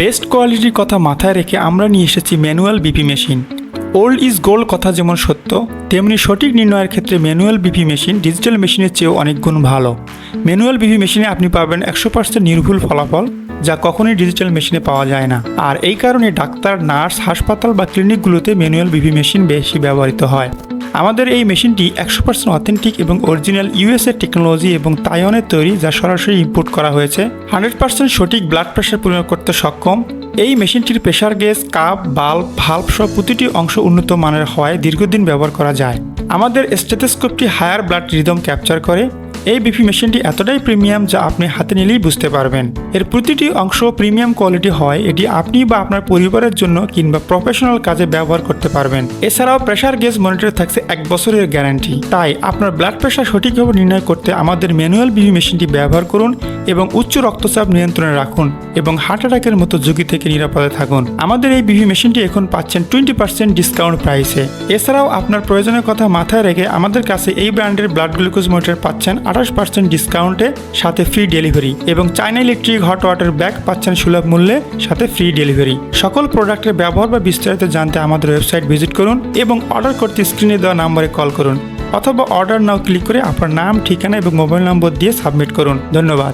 Best কোয়ালিটির কথা মাথায় রেখে আমরা নিয়ে এসেছি manual BP machine. Old is gold কথা যেমন সত্য, তেমনি সঠিক নির্ণয়ের ক্ষেত্রে ম্যানুয়াল বিপি মেশিন ডিজিটাল মেশিনের চেয়েও অনেক গুণ ভালো। ম্যানুয়াল বিপি মেশিনে আপনি পাবেন একশো পার্সেন্ট নির্ভুল ফলাফল, যা কখনোই ডিজিটাল মেশিনে পাওয়া যায় না। আর এই কারণে ডাক্তার, নার্স, হাসপাতাল বা ক্লিনিকগুলোতে ম্যানুয়াল বিপি মেশিন বেশি ব্যবহৃত হয়। আমাদের এই মেশিনটি একশো পার্সেন্ট অথেন্টিক এবং অরিজিনাল ইউএসএ টেকনোলজি এবং তাইওয়ানের তৈরি, যা সরাসরি ইম্পোর্ট করা হয়েছে। হান্ড্রেড পার্সেন্ট সঠিক ব্লাড প্রেশার পরিমাপ করতে সক্ষম। এই মেশিনটির pressure gauge cup bulb valve সহ প্রতিটি অংশ উন্নত মানের হওয়ায় দীর্ঘদিন ব্যবহার করা যায়। আমাদের স্টেথোস্কোপটি হায়ার ব্লাড রিদম ক্যাপচার করে। এই বিপি মেশিনটি এতটাই প্রিমিয়াম যা আপনি হাতে নিলেই বুঝতে পারবেন। এর প্রতিটি অংশ প্রিমিয়াম কোয়ালিটি হয়, এটি আপনি বা আপনার পরিবারের জন্য কিংবা প্রফেশনাল কাজে ব্যবহার করতে পারবেন। এছাড়াও প্রেশার গেজ মনিটর থাকছে এক বছরের গ্যারান্টি তাই আপনার ব্লাড প্রেশার সঠিকভাবে নির্ণয় করতে আমাদের ম্যানুয়াল বিপি মেশিনটি ব্যবহার করুন এবং উচ্চ রক্তচাপ নিয়ন্ত্রণে রাখুন এবং হার্ট অ্যাটাকের মতো ঝুঁকি থেকে নিরাপদে থাকুন। আমাদের এই বিপি মেশিনটি এখন পাচ্ছেন টোয়েন্টি পার্সেন্ট ডিসকাউন্ট প্রাইসে এছাড়াও আপনার প্রয়োজনের কথা মাথায় রেখে আমাদের কাছে এই ব্র্যান্ডের ব্লাড গ্লুকোজ মনিটর পাচ্ছেন আঠাশ পার্সেন্ট ডিসকাউন্টে সাথে ফ্রি ডেলিভারি এবং China electric hot water bag পাচ্ছেন সুলভ মূল্যে সাথে ফ্রি ডেলিভারি সকল প্রোডাক্টের ব্যবহার বা বিস্তারিত জানতে আমাদের ওয়েবসাইট ভিজিট করুন এবং অর্ডার করতে স্ক্রিনে দেওয়া নম্বরে কল করুন অথবা অর্ডার নাও ক্লিক করে আপনার নাম, ঠিকানা এবং মোবাইল নম্বর দিয়ে সাবমিট করুন। ধন্যবাদ।